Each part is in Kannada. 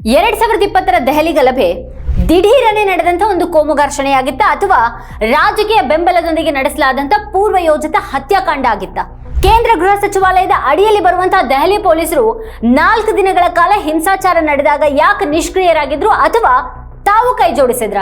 ಎರಡ್ ಸಾವಿರದ ಇಪ್ಪತ್ತರ ದೆಹಲಿ ಗಲಭೆ ದಿಢೀರನೆ ನಡೆದಂತ ಒಂದು ಕೋಮು ಘರ್ಷಣೆಯಾಗಿತ್ತ ಅಥವಾ ರಾಜಕೀಯ ಬೆಂಬಲದೊಂದಿಗೆ ನಡೆಸಲಾದಂತ ಪೂರ್ವ ಯೋಜಿತ ಹತ್ಯಾಕಾಂಡ ಆಗಿತ್ತ. ಕೇಂದ್ರ ಗೃಹ ಸಚಿವಾಲಯದ ಅಡಿಯಲ್ಲಿ ಬರುವಂತಹ ದೆಹಲಿ ಪೊಲೀಸರು ನಾಲ್ಕು ದಿನಗಳ ಕಾಲ ಹಿಂಸಾಚಾರ ನಡೆದಾಗ ಯಾಕೆ ನಿಷ್ಕ್ರಿಯರಾಗಿದ್ರು ಅಥವಾ ತಾವು ಕೈ ಜೋಡಿಸಿದ್ರ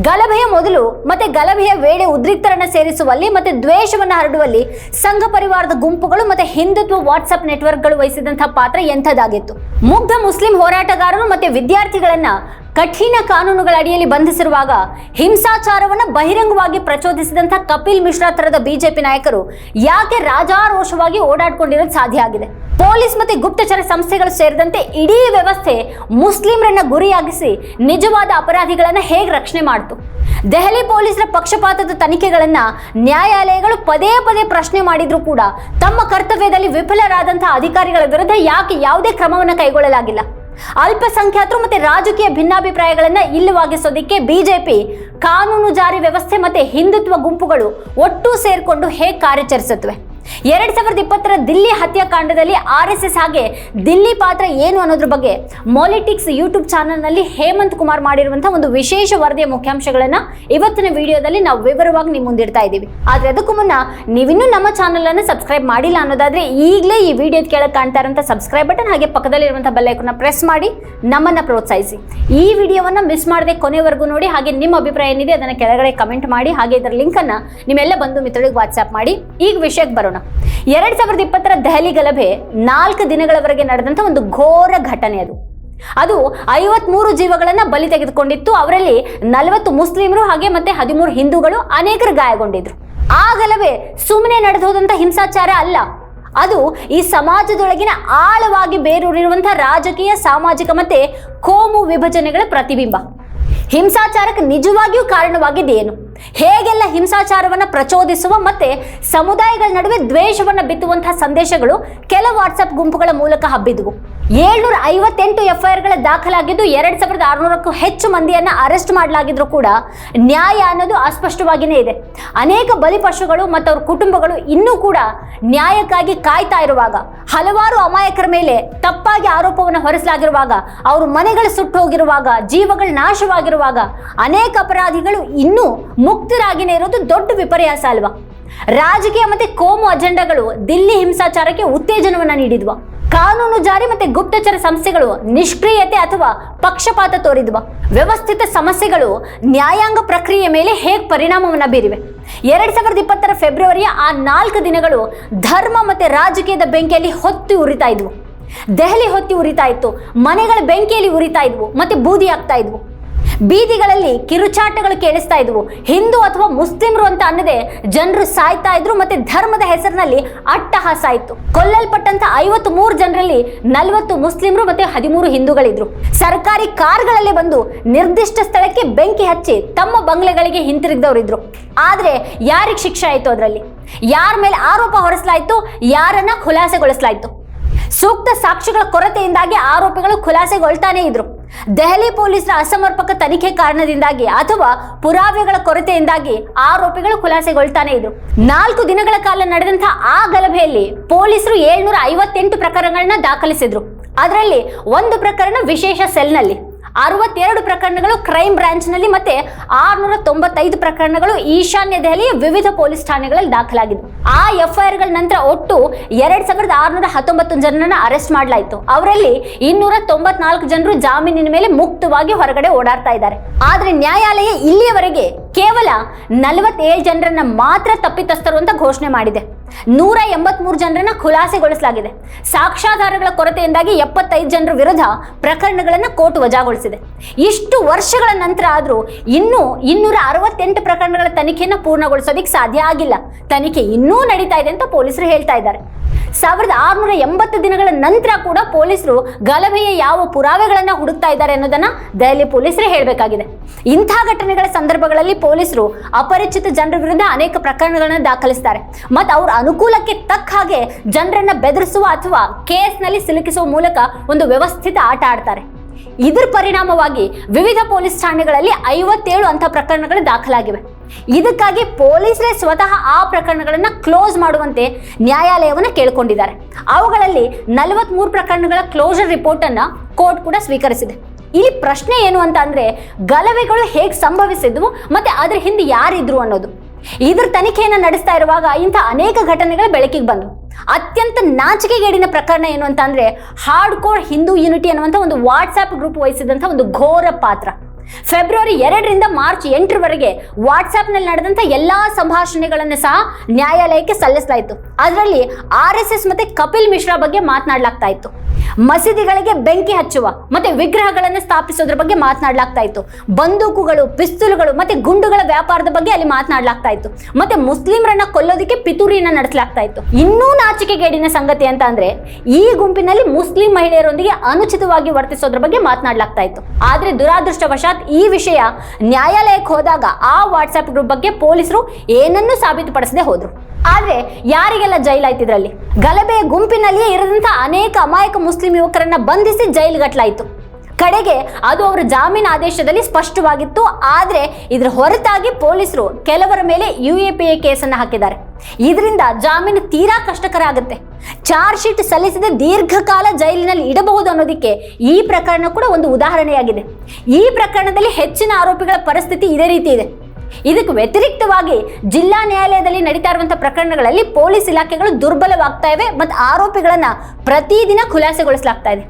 ಗಲಭೆಯ ಮೊದಲು ಮತ್ತೆ ಗಲಭೆಯ ವೇಳೆ ಉದ್ರಿಕ್ತರನ್ನ ಸೇರಿಸುವಲ್ಲಿ ಮತ್ತೆ ದ್ವೇಷವನ್ನ ಹರಡುವಲ್ಲಿ ಸಂಘ ಪರಿವಾರದ ಗುಂಪುಗಳು ಮತ್ತೆ ಹಿಂದುತ್ವ ವಾಟ್ಸ್ಆಪ್ ನೆಟ್ವರ್ಕ್ಗಳು ವಹಿಸಿದಂತಹ ಪಾತ್ರ ಎಂಥದ್ದಾಗಿತ್ತು. ಮುಗ್ಧ ಮುಸ್ಲಿಂ ಹೋರಾಟಗಾರರು ಮತ್ತೆ ವಿದ್ಯಾರ್ಥಿಗಳನ್ನ ಕಠಿಣ ಕಾನೂನುಗಳ ಅಡಿಯಲ್ಲಿ ಬಂಧಿಸಿರುವಾಗ ಹಿಂಸಾಚಾರವನ್ನ ಬಹಿರಂಗವಾಗಿ ಪ್ರಚೋದಿಸಿದಂತಹ ಕಪಿಲ್ ಮಿಶ್ರಾ ತರದ ಬಿಜೆಪಿ ನಾಯಕರು ಯಾಕೆ ರಾಜಾರೋಷವಾಗಿ ಓಡಾಡ್ಕೊಂಡಿರೋದು ಸಾಧ್ಯ ಆಗಿದೆ? ಪೊಲೀಸ್ ಮತ್ತೆ ಗುಪ್ತಚರ ಸಂಸ್ಥೆಗಳು ಸೇರಿದಂತೆ ಇಡೀ ವ್ಯವಸ್ಥೆ ಮುಸ್ಲಿಮರನ್ನ ಗುರಿಯಾಗಿಸಿ ನಿಜವಾದ ಅಪರಾಧಿಗಳನ್ನ ಹೇಗೆ ರಕ್ಷಣೆ ಮಾಡ್ತು? ದೆಹಲಿ ಪೊಲೀಸರ ಪಕ್ಷಪಾತದ ತನಿಖೆಗಳನ್ನ ನ್ಯಾಯಾಲಯಗಳು ಪದೇ ಪದೇ ಪ್ರಶ್ನೆ ಮಾಡಿದರೂ ಕೂಡ ತಮ್ಮ ಕರ್ತವ್ಯದಲ್ಲಿ ವಿಫಲರಾದಂತಹ ಅಧಿಕಾರಿಗಳ ವಿರುದ್ಧ ಯಾಕೆ ಯಾವುದೇ ಕ್ರಮವನ್ನು ಕೈಗೊಳ್ಳಲಾಗಿಲ್ಲ? ಅಲ್ಪಸಂಖ್ಯಾತರು ಮತ್ತೆ ರಾಜಕೀಯ ಭಿನ್ನಾಭಿಪ್ರಾಯಗಳನ್ನ ಇಲ್ಲವಾಗಿಸೋದಿಕ್ಕೆ ಬಿಜೆಪಿ ಕಾನೂನು ಜಾರಿ ವ್ಯವಸ್ಥೆ ಮತ್ತೆ ಹಿಂದುತ್ವ ಗುಂಪುಗಳು ಒಟ್ಟು ಸೇರಿಕೊಂಡು ಹೇಗೆ ಕಾರ್ಯಾಚರಿಸುತ್ತವೆ? ಎರಡ್ ಸಾವಿರದ ಇಪ್ಪತ್ತರ ದಿಲ್ಲಿ ಹತ್ಯಾಕಾಂಡದಲ್ಲಿ ಆರ್ ಎಸ್ ಎಸ್ ಹಾಗೆ ದಿಲ್ಲಿ ಪಾತ್ರ ಏನು ಅನ್ನೋದ್ರ ಬಗ್ಗೆ ಮೊಲಿಟಿಕ್ಸ್ ಯೂಟ್ಯೂಬ್ ಚಾನಲ್ನಲ್ಲಿ ಹೇಮಂತ್ ಕುಮಾರ್ ಮಾಡಿರುವಂತಹ ಒಂದು ವಿಶೇಷ ವರದಿಯ ಮುಖ್ಯಾಂಶಗಳನ್ನ ಇವತ್ತಿನ ವಿಡಿಯೋದಲ್ಲಿ ನಾವು ವಿವರವಾಗಿ ನಿಮ್ಮ ಮುಂದಿಡ್ತಾ ಇದ್ದೀವಿ. ಆದ್ರೆ ಅದಕ್ಕೂ ಮುನ್ನ ನೀವಿನ್ನೂ ನಮ್ಮ ಚಾನಲ್ ಅನ್ನು ಸಬ್ಸ್ಕ್ರೈಬ್ ಮಾಡಿಲ್ಲ ಅನ್ನೋದಾದ್ರೆ ಈಗಲೇ ಈ ವಿಡಿಯೋ ಕೆಳಗೆ ಕಾಣ್ತಾ ಇರುವಂತಹ ಸಬ್ಸ್ಕ್ರೈಬ್ ಬಟನ್ ಹಾಗೆ ಪಕ್ಕದಲ್ಲಿರುವಂತಹ ಬೆಲ್ ಐಕನ್ನ ಪ್ರೆಸ್ ಮಾಡಿ ನಮ್ಮನ್ನ ಪ್ರೋತ್ಸಾಹಿಸಿ. ಈ ವಿಡಿಯೋವನ್ನ ಮಿಸ್ ಮಾಡದೆ ಕೊನೆವರೆಗೂ ನೋಡಿ ಹಾಗೆ ನಿಮ್ಮ ಅಭಿಪ್ರಾಯ ಏನಿದೆ ಅದನ್ನ ಕೆಳಗಡೆ ಕಮೆಂಟ್ ಮಾಡಿ ಹಾಗೆ ಇದರ ಲಿಂಕ್ ಅನ್ನ ನಿಮ್ಮೆಲ್ಲ ಬಂಧು ಮಿತ್ರರಿಗೆ ವಾಟ್ಸ್ಆಪ್ ಮಾಡಿ. ಈಗ ವಿಷಯಕ್ಕೆ ಬರೋಣ. ಎರಡ್ ಸಾವಿರದ ಇಪ್ಪತ್ತರ ದೆಹಲಿ ಗಲಭೆ ನಾಲ್ಕು ದಿನಗಳವರೆಗೆ ನಡೆದಂಥ ಒಂದು ಘೋರ ಘಟನೆ ಅದು. ಅದು ಐವತ್ಮೂರು ಜೀವಗಳನ್ನು ಬಲಿ ತೆಗೆದುಕೊಂಡಿತ್ತು. ಅವರಲ್ಲಿ ನಲವತ್ತು ಮುಸ್ಲಿಮರು ಹಾಗೆ ಮತ್ತೆ ಹದಿಮೂರು ಹಿಂದೂಗಳು ಅನೇಕರು ಗಾಯಗೊಂಡಿದ್ರು. ಆ ಗಲಭೆ ಸುಮ್ಮನೆ ನಡೆದು ಹೋದಂತ ಹಿಂಸಾಚಾರ ಅಲ್ಲ. ಅದು ಈ ಸಮಾಜದೊಳಗಿನ ಆಳವಾಗಿ ಬೇರೂರಿರುವಂತಹ ರಾಜಕೀಯ, ಸಾಮಾಜಿಕ ಮತ್ತೆ ಕೋಮು ವಿಭಜನೆಗಳ ಪ್ರತಿಬಿಂಬ. ಹಿಂಸಾಚಾರಕ್ಕೆ ನಿಜವಾಗಿಯೂ ಕಾರಣವಾಗಿದ್ದೇನು ಹೇಗೆಲ್ಲ ಹಿಂಸಾಚಾರವನ್ನ ಪ್ರಚೋದಿಸುವ ಮತ್ತೆ ಸಮುದಾಯಗಳ ನಡುವೆ ದ್ವೇಷವನ್ನ ಬಿತ್ತುವಂತಹ ಸಂದೇಶಗಳು ಕೆಲ ವಾಟ್ಸಪ್ ಗುಂಪುಗಳ ಮೂಲಕ ಹಬ್ಬಿದ್ವು. ಏಳ್ನೂರ ಐವತ್ತೆಂಟು ಎಫ್ಐಆರ್ಗಳ ದಾಖಲಾಗಿದ್ದು ಎರಡ್ ಸಾವಿರದ ಆರುನೂರಕ್ಕೂ ಹೆಚ್ಚು ಮಂದಿಯನ್ನ ಅರೆಸ್ಟ್ ಮಾಡಲಾಗಿದ್ರು ಕೂಡ ನ್ಯಾಯ ಅನ್ನೋದು ಅಸ್ಪಷ್ಟವಾಗಿಯೇ ಇದೆ. ಅನೇಕ ಬಲಿಪಶುಗಳು ಮತ್ತು ಅವ್ರ ಕುಟುಂಬಗಳು ಇನ್ನೂ ಕೂಡ ನ್ಯಾಯಕ್ಕಾಗಿ ಕಾಯ್ತಾ ಇರುವಾಗ, ಹಲವಾರು ಅಮಾಯಕರ ಮೇಲೆ ತಪ್ಪಾಗಿ ಆರೋಪವನ್ನು ಹೊರಿಸಲಾಗಿರುವಾಗ, ಅವ್ರ ಮನೆಗಳು ಸುಟ್ಟು ಹೋಗಿರುವಾಗ, ಜೀವಗಳು ನಾಶವಾಗಿರುವಾಗ ಅನೇಕ ಅಪರಾಧಿಗಳು ಇನ್ನೂ ಮುಕ್ತರಾಗಿನೇ ಇರೋದು ದೊಡ್ಡ ವಿಪರ್ಯಾಸ ಅಲ್ವಾ? ರಾಜಕೀಯ ಮತ್ತೆ ಕೋಮು ಅಜೆಂಡಾಗಳು ದಿಲ್ಲಿ ಹಿಂಸಾಚಾರಕ್ಕೆ ಉತ್ತೇಜನವನ್ನ ನೀಡಿದ್ವ. ಕಾನೂನು ಜಾರಿ ಮತ್ತೆ ಗುಪ್ತಚರ ಸಂಸ್ಥೆಗಳು ನಿಷ್ಕ್ರಿಯತೆ ಅಥವಾ ಪಕ್ಷಪಾತ ತೋರಿದ್ವ. ವ್ಯವಸ್ಥಿತ ಸಮಸ್ಯೆಗಳು ನ್ಯಾಯಾಂಗ ಪ್ರಕ್ರಿಯೆ ಮೇಲೆ ಹೇಗೆ ಪರಿಣಾಮವನ್ನು ಬೀರಿವೆ? ಎರಡ್ ಸಾವಿರದ ಇಪ್ಪತ್ತರ ಫೆಬ್ರವರಿಯ ಆ ನಾಲ್ಕು ದಿನಗಳು ಧರ್ಮ ಮತ್ತೆ ರಾಜಕೀಯದ ಬೆಂಕಿಯಲ್ಲಿ ಹೊತ್ತಿ ಉರಿತಾ ಇದ್ವು. ದೆಹಲಿ ಹೊತ್ತಿ ಉರಿತಾ ಇತ್ತು. ಮನೆಗಳ ಬೆಂಕಿಯಲ್ಲಿ ಉರಿತಾ ಇದ್ವು. ಮತ್ತೆ ಬೂದಿ ಆಗ್ತಾ ಇದ್ವು. ಬೀದಿಗಳಲ್ಲಿ ಕಿರುಚಾಟಗಳು ಕೇಳಿಸ್ತಾ ಇದ್ವು. ಹಿಂದೂ ಅಥವಾ ಮುಸ್ಲಿಮರು ಅಂತ ಅನ್ನದೆ ಜನರು ಸಾಯ್ತಾ ಇದ್ರು ಮತ್ತೆ ಧರ್ಮದ ಹೆಸರಿನಲ್ಲಿ ಅಟ್ಟಹಾಸ ಇತ್ತು. ಕೊಲ್ಲಲ್ಪಟ್ಟಂತ ಐವತ್ತು ಮೂರು ಜನರಲ್ಲಿ ನಲವತ್ತು ಮುಸ್ಲಿಮರು ಮತ್ತೆ ಹದಿಮೂರು ಹಿಂದೂಗಳಿದ್ರು. ಸರ್ಕಾರಿ ಕಾರ್ಗಳಲ್ಲಿ ಬಂದು ನಿರ್ದಿಷ್ಟ ಸ್ಥಳಕ್ಕೆ ಬೆಂಕಿ ಹಚ್ಚಿ ತಮ್ಮ ಬಂಗ್ಲೆಗಳಿಗೆ ಹಿಂತಿರುಗಿದವರಿದ್ರು. ಆದ್ರೆ ಯಾರಿಗೆ ಶಿಕ್ಷೆ ಆಯ್ತು ಅದರಲ್ಲಿ? ಯಾರ ಮೇಲೆ ಆರೋಪ ಹೊರಿಸಲಾಯ್ತು? ಯಾರನ್ನ ಖುಲಾಸೆಗೊಳಿಸಲಾಯ್ತು? ಸೂಕ್ತ ಸಾಕ್ಷಿಗಳ ಕೊರತೆಯಿಂದಾಗಿ ಆರೋಪಿಗಳು ಖುಲಾಸೆಗೊಳ್ತಾನೆ ಇದ್ರು. ದೆಹಲಿ ಪೊಲೀಸರ ಅಸಮರ್ಪಕ ತನಿಖೆ ಕಾರಣದಿಂದಾಗಿ ಅಥವಾ ಪುರಾವೆಗಳ ಕೊರತೆಯಿಂದಾಗಿ ಆರೋಪಿಗಳು ಖುಲಾಸೆಗೊಳ್ತಾನೆ ಇದ್ರು. ನಾಲ್ಕು ದಿನಗಳ ಕಾಲ ನಡೆದಂತಹ ಆ ಗಲಭೆಯಲ್ಲಿ ಪೊಲೀಸರು ಏಳ್ನೂರ ಐವತ್ತೆಂಟು ಪ್ರಕರಣಗಳನ್ನ ದಾಖಲಿಸಿದ್ರು. ಅದರಲ್ಲಿ ಒಂದು ಪ್ರಕರಣ ವಿಶೇಷ ಸೆಲ್ನಲ್ಲಿ. ಅರವತ್ತೆರಡು ಪ್ರಕರಣಗಳು ಕ್ರೈಮ್ ಬ್ರಾಂಚ್ನಲ್ಲಿ ಮತ್ತೆ ಆರ್ನೂರ ತೊಂಬತ್ತೈದು ಪ್ರಕರಣಗಳು ಈಶಾನ್ಯ ದೆಹಲಿಯ ವಿವಿಧ ಪೊಲೀಸ್ ಠಾಣೆಗಳಲ್ಲಿ ದಾಖಲಾಗಿದೆ ಆ ಎಫ್ಐಆರ್ಗಳ ನಂತರ ಒಟ್ಟು ಎರಡ್ ಸಾವಿರದ ಆರುನೂರ ಹತ್ತೊಂಬತ್ತು ಜನರನ್ನ ಅರೆಸ್ಟ್ ಮಾಡಲಾಯಿತು. ಅವರಲ್ಲಿ ಇನ್ನೂರ ತೊಂಬತ್ನಾಲ್ಕು ಜನರು ಜಾಮೀನಿನ ಮೇಲೆ ಮುಕ್ತವಾಗಿ ಹೊರಗಡೆ ಓಡಾಡ್ತಾ ಇದ್ದಾರೆ. ಆದ್ರೆ ನ್ಯಾಯಾಲಯ ಇಲ್ಲಿಯವರೆಗೆ ಕೇವಲ ನಲವತ್ತೇಳು ಜನರನ್ನ ಮಾತ್ರ ತಪ್ಪಿತಸ್ಥರು ಅಂತ ಘೋಷಣೆ ಮಾಡಿದೆ. ನೂರ ಎಂಬತ್ಮೂರು ಜನರನ್ನ ಖುಲಾಸೆಗೊಳಿಸಲಾಗಿದೆ. ಸಾಕ್ಷ್ಯಾಧಾರಗಳ ಕೊರತೆಯಿಂದಾಗಿ ಎಪ್ಪತ್ತೈದು ಜನರ ವಿರುದ್ಧ ಪ್ರಕರಣಗಳನ್ನು ಕೋರ್ಟ್ ವಜಾಗೊಳಿಸಿದೆ. ಇಷ್ಟು ವರ್ಷಗಳ ನಂತರ ಆದರೂ ಇನ್ನೂ ಇನ್ನೂರ ಅರವತ್ತೆಂಟು ಪ್ರಕರಣಗಳ ತನಿಖೆಯನ್ನು ಪೂರ್ಣಗೊಳಿಸೋದಿಕ್ ಸಾಧ್ಯ ಆಗಿಲ್ಲ. ತನಿಖೆ ಇನ್ನೂ ನಡೀತಾ ಇದೆ ಅಂತ ಪೊಲೀಸರು ಹೇಳ್ತಾ ಇದ್ದಾರೆ. ಸಾವಿರದ ಆರುನೂರ ಎಂಬತ್ತು ದಿನಗಳ ನಂತರ ಕೂಡ ಪೊಲೀಸರು ಗಲಭೆಯ ಯಾವ ಪುರಾವೆಗಳನ್ನು ಹುಡುಕ್ತಾ ಇದ್ದಾರೆ ಅನ್ನೋದನ್ನ ದೆಹಲಿ ಪೊಲೀಸರೇ ಹೇಳಬೇಕಾಗಿದೆ. ಇಂಥ ಘಟನೆಗಳ ಸಂದರ್ಭಗಳಲ್ಲಿ ಪೊಲೀಸರು ಅಪರಿಚಿತ ಜನರ ವಿರುದ್ಧ ಅನೇಕ ಪ್ರಕರಣಗಳನ್ನು ದಾಖಲಿಸ್ತಾರೆ. ಮತ್ತು ಅವ್ರ ಅನುಕೂಲಕ್ಕೆ ತಕ್ಕ ಹಾಗೆ ಜನರನ್ನ ಬೆದರಿಸುವ ಅಥವಾ ಕೇಸ್ನಲ್ಲಿ ಸಿಲುಕಿಸುವ ಮೂಲಕ ಒಂದು ವ್ಯವಸ್ಥಿತ ಆಟ ಆಡ್ತಾರೆ. ಇದರ ಪರಿಣಾಮವಾಗಿ ವಿವಿಧ ಪೊಲೀಸ್ ಠಾಣೆಗಳಲ್ಲಿ ಐವತ್ತೇಳು ಅಂತ ಪ್ರಕರಣಗಳು ದಾಖಲಾಗಿವೆ. ಇದಕ್ಕಾಗಿ ಪೊಲೀಸರೇ ಸ್ವತಃ ಆ ಪ್ರಕರಣಗಳನ್ನು ಕ್ಲೋಸ್ ಮಾಡುವಂತೆ ನ್ಯಾಯಾಲಯವನ್ನು ಕೇಳಿಕೊಂಡಿದ್ದಾರೆ. ಅವುಗಳಲ್ಲಿ ನಲವತ್ಮೂರು ಪ್ರಕರಣಗಳ ಕ್ಲೋಸರ್ ರಿಪೋರ್ಟ್ ಅನ್ನ ಕೋರ್ಟ್ ಕೂಡ ಸ್ವೀಕರಿಸಿದೆ. ಇಲ್ಲಿ ಪ್ರಶ್ನೆ ಏನು ಅಂತ ಅಂದರೆ ಗಲಭೆಗಳು ಹೇಗೆ ಸಂಭವಿಸಿದ್ವು ಮತ್ತೆ ಅದ್ರ ಹಿಂದೆ ಯಾರಿದ್ರು ಅನ್ನೋದು. ಇದ್ರ ತನಿಖೆಯನ್ನು ನಡೆಸ್ತಾ ಇರುವಾಗ ಇಂಥ ಅನೇಕ ಘಟನೆಗಳು ಬೆಳಕಿಗೆ ಬಂದವು. ಅತ್ಯಂತ ನಾಚಿಕೆಗೇಡಿನ ಪ್ರಕರಣ ಏನು ಅಂತ ಅಂದ್ರೆ ಹಾರ್ಡ್ ಕೋರ್ ಹಿಂದೂ ಯೂನಿಟಿ ಅನ್ನುವಂಥ ಒಂದು ವಾಟ್ಸಾಪ್ ಗ್ರೂಪ್ ವಹಿಸಿದಂಥ ಒಂದು ಘೋರ ಪಾತ್ರ. ಫೆಬ್ರವರಿ ಎರಡರಿಂದ ಮಾರ್ಚ್ ಎಂಟರವರೆಗೆ ವಾಟ್ಸ್ಆ್ಯಪ್ನಲ್ಲಿ ನಡೆದಂಥ ಎಲ್ಲ ಸಂಭಾಷಣೆಗಳನ್ನು ಸಹ ನ್ಯಾಯಾಲಯಕ್ಕೆ ಸಲ್ಲಿಸಲಾಯಿತು. ಅದರಲ್ಲಿ ಆರ್ ಎಸ್ ಎಸ್ ಮತ್ತೆ ಕಪಿಲ್ ಮಿಶ್ರಾ ಬಗ್ಗೆ ಮಾತನಾಡಲಾಗ್ತಾ ಇತ್ತು. ಮಸೀದಿಗಳಿಗೆ ಬೆಂಕಿ ಹಚ್ಚುವ ಮತ್ತೆ ವಿಗ್ರಹಗಳನ್ನು ಸ್ಥಾಪಿಸೋದ್ರ ಬಗ್ಗೆ ಮಾತನಾಡಲಾಗ್ತಾ ಇತ್ತು. ಬಂದೂಕುಗಳು, ಪಿಸ್ತೂಲ್ಗಳು ಮತ್ತೆ ಗುಂಡುಗಳ ವ್ಯಾಪಾರದ ಬಗ್ಗೆ ಅಲ್ಲಿ ಮಾತನಾಡಲಾಗ್ತಾ ಇತ್ತು. ಮತ್ತೆ ಮುಸ್ಲಿಮರನ್ನ ಕೊಲ್ಲೋದಕ್ಕೆ ಪಿತೂರಿಯನ್ನ ನಡೆಸಲಾಗ್ತಾ ಇತ್ತು. ಇನ್ನೂ ನಾಚಿಕೆಗೇಡಿನ ಸಂಗತಿ ಅಂತ ಅಂದ್ರೆ ಈ ಗುಂಪಿನಲ್ಲಿ ಮುಸ್ಲಿಂ ಮಹಿಳೆಯರೊಂದಿಗೆ ಅನುಚಿತವಾಗಿ ವರ್ತಿಸೋದ್ರ ಬಗ್ಗೆ ಮಾತನಾಡಲಾಗ್ತಾ ಇತ್ತು. ಆದ್ರೆ ದುರಾದೃಷ್ಟವಶಾತ್ ಈ ವಿಷಯ ನ್ಯಾಯಾಲಯಕ್ಕೆ ಹೋದಾಗ ಆ ವಾಟ್ಸ್ಆಪ್ ಗ್ರೂಪ್ ಬಗ್ಗೆ ಪೊಲೀಸರು ಏನನ್ನೂ ಸಾಬೀತುಪಡಿಸದೆ ಹೋದ್ರು. ಆದರೆ ಯಾರಿಗೆಲ್ಲ ಜೈಲಾಯ್ತು ಇದ್ರಲ್ಲಿ? ಗಲಭೆ ಗುಂಪಿನಲ್ಲಿಯೇ ಇರದಂತಹ ಅನೇಕ ಅಮಾಯಕ ಮುಸ್ಲಿಂ ಯುವಕರನ್ನ ಬಂಧಿಸಿ ಜೈಲಿಗಟ್ಲಾಯ್ತು. ಕಡೆಗೆ ಅದು ಅವರ ಜಾಮೀನು ಆದೇಶದಲ್ಲಿ ಸ್ಪಷ್ಟವಾಗಿತ್ತು. ಆದರೆ ಇದರ ಹೊರತಾಗಿ ಪೊಲೀಸರು ಕೆಲವರ ಮೇಲೆ ಯು ಎ ಪಿ ಎ ಕೇಸನ್ನು ಹಾಕಿದ್ದಾರೆ. ಇದರಿಂದ ಜಾಮೀನು ತೀರಾ ಕಷ್ಟಕರ ಆಗುತ್ತೆ. ಚಾರ್ಜ್ ಶೀಟ್ ಸಲ್ಲಿಸದೆ ದೀರ್ಘಕಾಲ ಜೈಲಿನಲ್ಲಿ ಇಡಬಹುದು ಅನ್ನೋದಕ್ಕೆ ಈ ಪ್ರಕರಣ ಕೂಡ ಒಂದು ಉದಾಹರಣೆಯಾಗಿದೆ. ಈ ಪ್ರಕರಣದಲ್ಲಿ ಹೆಚ್ಚಿನ ಆರೋಪಿಗಳ ಪರಿಸ್ಥಿತಿ ಇದೇ ರೀತಿ ಇದೆ. ಇದಕ್ಕೆ ವ್ಯತಿರಿಕ್ತವಾಗಿ ಜಿಲ್ಲಾ ನ್ಯಾಯಾಲಯದಲ್ಲಿ ನಡೀತಾ ಇರುವಂತಹ ಪ್ರಕರಣಗಳಲ್ಲಿ ಪೊಲೀಸ್ ಇಲಾಖೆಗಳು ದುರ್ಬಲವಾಗ್ತಾ ಇವೆ, ಮತ್ತು ಆರೋಪಿಗಳನ್ನ ಪ್ರತಿದಿನ ಖುಲಾಸೆಗೊಳಿಸಲಾಗ್ತಾ ಇದೆ.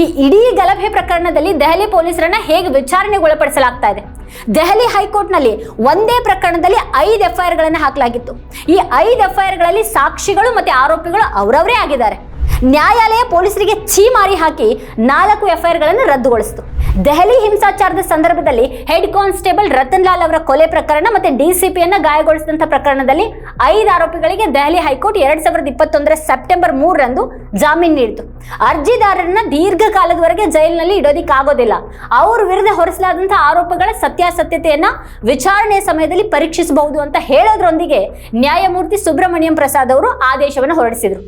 ಈ ಇಡೀ ಗಲಭೆ ಪ್ರಕರಣದಲ್ಲಿ ದೆಹಲಿ ಪೊಲೀಸರನ್ನ ಹೇಗೆ ವಿಚಾರಣೆಗೊಳಪಡಿಸಲಾಗ್ತಾ ಇದೆ? ದೆಹಲಿ ಹೈಕೋರ್ಟ್ನಲ್ಲಿ ಒಂದೇ ಪ್ರಕರಣದಲ್ಲಿ ಐದು ಎಫ್ಐಆರ್ಗಳನ್ನು ಹಾಕಲಾಗಿತ್ತು. ಈ ಐದು ಎಫ್ಐಆರ್ಗಳಲ್ಲಿ ಸಾಕ್ಷಿಗಳು ಮತ್ತೆ ಆರೋಪಿಗಳು ಅವರವರೇ ಆಗಿದ್ದಾರೆ. ನ್ಯಾಯಾಲಯ ಪೊಲೀಸರಿಗೆ ಛೀಮಾರಿ ಹಾಕಿ ನಾಲ್ಕು ಎಫ್ಐಆರ್ಗಳನ್ನು ರದ್ದುಗೊಳಿಸಿತು. ದೆಹಲಿ ಹಿಂಸಾಚಾರದ ಸಂದರ್ಭದಲ್ಲಿ ಹೆಡ್ ಕಾನ್ಸ್ಟೇಬಲ್ ರತನ್ ಲಾಲ್ ಅವರ ಕೊಲೆ ಪ್ರಕರಣ ಮತ್ತೆ ಡಿಸಿಪಿಯನ್ನ ಗಾಯಗೊಳಿಸಿದಂಥ ಪ್ರಕರಣದಲ್ಲಿ ಐದು ಆರೋಪಿಗಳಿಗೆ ದೆಹಲಿ ಹೈಕೋರ್ಟ್ ಎರಡ್ ಸಾವಿರದ ಇಪ್ಪತ್ತೊಂದರ ಸೆಪ್ಟೆಂಬರ್ ಮೂರರಂದು ಜಾಮೀನು ನೀಡಿತು. ಅರ್ಜಿದಾರರನ್ನ ದೀರ್ಘಕಾಲದವರೆಗೆ ಜೈಲಿನಲ್ಲಿ ಇಡೋದಿಕ್ಕೆ ಆಗೋದಿಲ್ಲ. ಅವ್ರ ವಿರುದ್ಧ ಹೊರಿಸಲಾದಂತಹ ಆರೋಪಗಳ ಸತ್ಯಾಸತ್ಯತೆಯನ್ನ ವಿಚಾರಣೆಯ ಸಮಯದಲ್ಲಿ ಪರೀಕ್ಷಿಸಬಹುದು ಅಂತ ಹೇಳೋದ್ರೊಂದಿಗೆ ನ್ಯಾಯಮೂರ್ತಿ ಸುಬ್ರಹ್ಮಣ್ಯಂ ಪ್ರಸಾದ್ ಅವರು ಆದೇಶವನ್ನು ಹೊರಡಿಸಿದರು.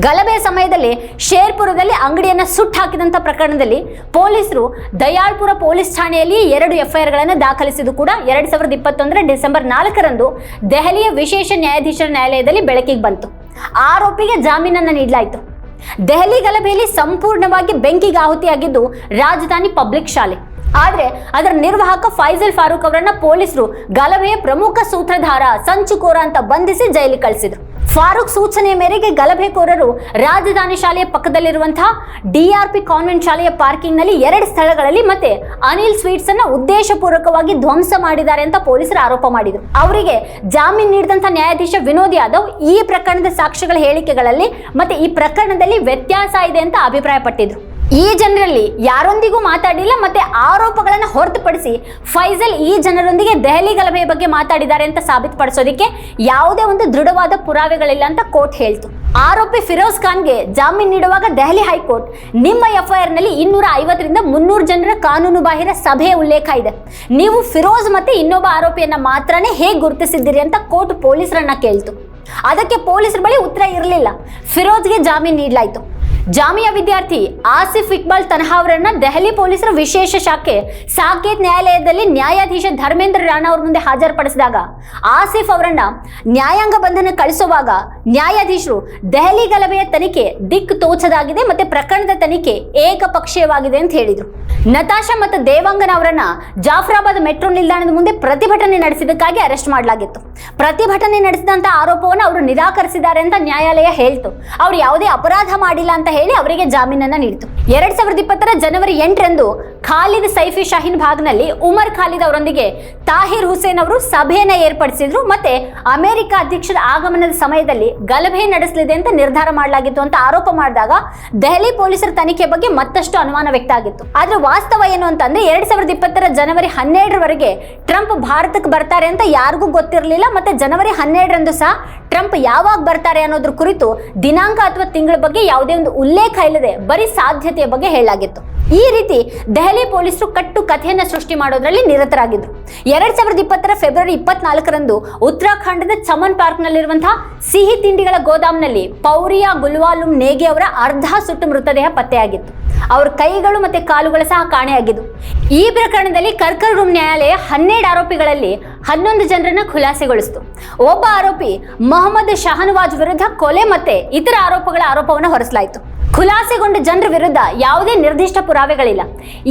ಗಲಭೆ ಸಮಯದಲ್ಲಿ ಶೇರ್ಪುರದಲ್ಲಿ ಅಂಗಡಿಯನ್ನ ಸುಟ್ಟು ಹಾಕಿದಂಥ ಪ್ರಕರಣದಲ್ಲಿ ಪೊಲೀಸರು ದಯಾಳ್ಪುರ ಪೊಲೀಸ್ ಠಾಣೆಯಲ್ಲಿ ಎರಡು ಎಫ್ಐಆರ್ಗಳನ್ನು ದಾಖಲಿಸಿದ್ದು ಕೂಡ ಎರಡು ಸಾವಿರದ ಇಪ್ಪತ್ತೊಂದರ ಡಿಸೆಂಬರ್ ನಾಲ್ಕರಂದು ದೆಹಲಿಯ ವಿಶೇಷ ನ್ಯಾಯಾಧೀಶರ ನ್ಯಾಯಾಲಯದಲ್ಲಿ ಬೆಳಕಿಗೆ ಬಂತು. ಆರೋಪಿಗೆ ಜಾಮೀನನ್ನು ನೀಡಲಾಯಿತು. ದೆಹಲಿ ಗಲಭೆಯಲ್ಲಿ ಸಂಪೂರ್ಣವಾಗಿ ಬೆಂಕಿಗೆ ಆಹುತಿಯಾಗಿದ್ದು ರಾಜಧಾನಿ ಪಬ್ಲಿಕ್ ಶಾಲೆ. ಆದ್ರೆ ಅದರ ನಿರ್ವಾಹಕ ಫೈಜಲ್ ಫಾರೂಕ್ ಅವರನ್ನ ಪೊಲೀಸರು ಗಲಭೆಯ ಪ್ರಮುಖ ಸೂತ್ರಧಾರ ಸಂಚುಕೋರ ಅಂತ ಬಂಧಿಸಿ ಜೈಲಿಗೆ ಕಳಿಸಿದ್ರು. ಫಾರೂಕ್ ಸೂಚನೆ ಮೇರೆಗೆ ಗಲಭೆಕೋರರು ರಾಜಧಾನಿ ಶಾಲೆಯ ಪಕ್ಕದಲ್ಲಿರುವಂತಹ ಡಿಆರ್ಪಿ ಕಾನ್ವೆಂಟ್ ಶಾಲೆಯ ಪಾರ್ಕಿಂಗ್ನಲ್ಲಿ ಎರಡು ಸ್ಥಳಗಳಲ್ಲಿ ಮತ್ತೆ ಅನಿಲ್ ಸ್ವೀಟ್ಸ್ ಅನ್ನ ಉದ್ದೇಶಪೂರ್ವಕವಾಗಿ ಧ್ವಂಸ ಮಾಡಿದ್ದಾರೆ ಅಂತ ಪೊಲೀಸರು ಆರೋಪ ಮಾಡಿದರು. ಅವರಿಗೆ ಜಾಮೀನು ನೀಡಿದಂತ ನ್ಯಾಯಾಧೀಶ ವಿನೋದ್ ಯಾದವ್ ಈ ಪ್ರಕರಣದ ಸಾಕ್ಷ್ಯಗಳ ಹೇಳಿಕೆಗಳಲ್ಲಿ ಮತ್ತೆ ಈ ಪ್ರಕರಣದಲ್ಲಿ ವ್ಯತ್ಯಾಸ ಇದೆ ಅಂತ ಅಭಿಪ್ರಾಯಪಟ್ಟಿದ್ರು. ಈ ಜನರಲ್ಲಿ ಯಾರೊಂದಿಗೂ ಮಾತಾಡಿಲ್ಲ ಮತ್ತೆ ಆರೋಪಗಳನ್ನು ಹೊರತುಪಡಿಸಿ ಫೈಜಲ್ ಈ ಜನರೊಂದಿಗೆ ದೆಹಲಿ ಗಲಭೆ ಬಗ್ಗೆ ಮಾತಾಡಿದ್ದಾರೆ ಅಂತ ಸಾಬೀತುಪಡಿಸೋದಕ್ಕೆ ಯಾವುದೇ ಒಂದು ದೃಢವಾದ ಪುರಾವೆಗಳಿಲ್ಲ ಅಂತ ಕೋರ್ಟ್ ಹೇಳ್ತು. ಆರೋಪಿ ಫಿರೋಜ್ ಖಾನ್ಗೆ ಜಾಮೀನು ನೀಡುವಾಗ ದೆಹಲಿ ಹೈಕೋರ್ಟ್ ನಿಮ್ಮ ಎಫ್ಐಆರ್ನಲ್ಲಿ ಇನ್ನೂರ ಐವತ್ತರಿಂದ ಮುನ್ನೂರು ಜನರ ಕಾನೂನು ಬಾಹಿರ ಸಭೆಯ ಉಲ್ಲೇಖ ಇದೆ. ನೀವು ಫಿರೋಜ್ ಮತ್ತೆ ಇನ್ನೊಬ್ಬ ಆರೋಪಿಯನ್ನ ಮಾತ್ರನೇ ಹೇಗೆ ಗುರುತಿಸಿದ್ದೀರಿ ಅಂತ ಕೋರ್ಟ್ ಪೊಲೀಸರನ್ನ ಕೇಳ್ತು. ಅದಕ್ಕೆ ಪೊಲೀಸರ ಬಳಿ ಉತ್ತರ ಇರಲಿಲ್ಲ. ಫಿರೋಜ್ಗೆ ಜಾಮೀನು ನೀಡಲಾಯಿತು. ಜಾಮಿಯಾ ವಿದ್ಯಾರ್ಥಿ ಆಸಿಫ್ ಇಕ್ಬಾಲ್ ತನ್ಹಾ ಅವರನ್ನ ದೆಹಲಿ ಪೊಲೀಸರ ವಿಶೇಷ ಶಾಖೆ ಸಾಕೇತ್ ನ್ಯಾಯಾಲಯದಲ್ಲಿ ನ್ಯಾಯಾಧೀಶ ಧರ್ಮೇಂದ್ರ ರಾಣಾ ಅವ್ರ ಮುಂದೆ ಹಾಜರುಪಡಿಸಿದಾಗ ಆಸಿಫ್ ಅವರನ್ನ ನ್ಯಾಯಾಂಗ ಬಂಧನ ಕಳಿಸುವಾಗ ನ್ಯಾಯಾಧೀಶರು ದೆಹಲಿ ಗಲಭೆಯ ತನಿಖೆ ದಿಕ್ ತೋಚದಾಗಿದೆ ಮತ್ತೆ ಪ್ರಕರಣದ ತನಿಖೆ ಏಕಪಕ್ಷೀಯವಾಗಿದೆ ಅಂತ ಹೇಳಿದರು. ನತಾಶಾ ಮತ್ತು ದೇವಾಂಗನ ಅವರನ್ನ ಜಾಫರಾಬಾದ್ ಮೆಟ್ರೋ ನಿಲ್ದಾಣದ ಮುಂದೆ ಪ್ರತಿಭಟನೆ ನಡೆಸಿದ್ದಕ್ಕಾಗಿ ಅರೆಸ್ಟ್ ಮಾಡಲಾಗಿತ್ತು. ಪ್ರತಿಭಟನೆ ನಡೆಸಿದಂಥ ಆರೋಪವನ್ನು ಅವರು ನಿರಾಕರಿಸಿದ್ದಾರೆ ಅಂತ ನ್ಯಾಯಾಲಯ ಹೇಳ್ತು. ಅವರು ಯಾವುದೇ ಅಪರಾಧ ಮಾಡಿಲ್ಲ ಅಂತ ಹೇಳಿ ಅವರಿಗೆ ಜಾಮೀನನ್ನ ನೀಡಿತು. ಎರಡ್ ಸಾವಿರದ ಇಪ್ಪತ್ತರ ಜನವರಿ ಎಂಟರಂದು ಖಾಲಿದ್ ಸೈಫಿ ಶಾಹೀನ್ ಭಾಗ್ನಲ್ಲಿ ಉಮರ್ ಖಾಲಿದ್ ಅವರೊಂದಿಗೆ ತಾಹಿರ್ ಹುಸೇನ್ ಅವರು ಸಭೆಯನ್ನು ಏರ್ಪಡಿಸಿದ್ರು ಮತ್ತೆ ಅಮೆರಿಕ ಅಧ್ಯಕ್ಷರ ಆಗಮನದ ಸಮಯದಲ್ಲಿ ಗಲಭೆ ನಡೆಸಲಿದೆ ಅಂತ ನಿರ್ಧಾರ ಮಾಡಲಾಗಿತ್ತು ಅಂತ ಆರೋಪ ಮಾಡಿದಾಗ ದೆಹಲಿ ಪೊಲೀಸರ ತನಿಖೆ ಬಗ್ಗೆ ಮತ್ತಷ್ಟು ಅನುಮಾನ ವ್ಯಕ್ತ ಆಗಿತ್ತು. ಆದ್ರೆ ವಾಸ್ತವ ಏನು ಅಂತಂದ್ರೆ ಎರಡ್ ಸಾವಿರದ ಇಪ್ಪತ್ತರ ಜನವರಿ ಹನ್ನೆರಡರವರೆಗೆ ಟ್ರಂಪ್ ಭಾರತಕ್ಕೆ ಬರ್ತಾರೆ ಅಂತ ಯಾರಿಗೂ ಗೊತ್ತಿರಲಿಲ್ಲ, ಮತ್ತೆ ಜನವರಿ ಹನ್ನೆರಡರಂದು ಸಹ ಟ್ರಂಪ್ ಯಾವಾಗ ಬರ್ತಾರೆ ಅನ್ನೋದ್ರ ಕುರಿತು ದಿನಾಂಕ ಅಥವಾ ತಿಂಗಳ ಬಗ್ಗೆ ಯಾವುದೇ ಒಂದು ಉಲ್ಲೇಖ ಇಲ್ಲದೆ ಬರೀ ಸಾಧ್ಯತೆಯ ಬಗ್ಗೆ ಹೇಳಲಾಗಿತ್ತು. ಈ ರೀತಿ ದೆಹಲಿ ಪೊಲೀಸರು ಕಟ್ಟು ಕಥೆಯನ್ನು ಸೃಷ್ಟಿ ಮಾಡೋದ್ರಲ್ಲಿ ನಿರತರಾಗಿದ್ರು. ಎರಡ್ ಸಾವಿರದ ಇಪ್ಪತ್ತರ ಫೆಬ್ರವರಿ ಇಪ್ಪತ್ನಾಲ್ಕರಂದು ಉತ್ತರಾಖಂಡದ ಚಮನ್ ಪಾರ್ಕ್ನಲ್ಲಿರುವಂತಹ ಸಿಹಿ ತಿಂಡಿಗಳ ಗೋದಾಮ್ನಲ್ಲಿ ಪೌರಿಯಾ ಗುಲ್ವಾಲುಂ ನೇಗೆ ಅವರ ಅರ್ಧ ಸುಟ್ಟು ಮೃತದೇಹ ಪತ್ತೆಯಾಗಿತ್ತು. ಅವರ ಕೈಗಳು ಮತ್ತೆ ಕಾಲುಗಳು ಸಹ ಕಾಣೆಯಾಗಿದ್ದು ಈ ಪ್ರಕರಣದಲ್ಲಿ ಕರ್ಕರ್ ರೂಮ್ ನ್ಯಾಯಾಲಯ ಹನ್ನೆರಡು ಆರೋಪಿಗಳಲ್ಲಿ ಹನ್ನೊಂದು ಜನರನ್ನ ಖುಲಾಸೆಗೊಳಿಸಿತು. ಒಬ್ಬ ಆರೋಪಿ ಮೊಹಮ್ಮದ್ ಶಹನವಾಜ್ ವಿರುದ್ಧ ಕೊಲೆ ಮತ್ತೆ ಇತರ ಆರೋಪಗಳ ಆರೋಪವನ್ನು ಹೊರಿಸಲಾಯಿತು. ಖುಲಾಸೆಗೊಂಡ ಜನರ ವಿರುದ್ಧ ಯಾವುದೇ ನಿರ್ದಿಷ್ಟ ಪುರಾವೆಗಳಿಲ್ಲ.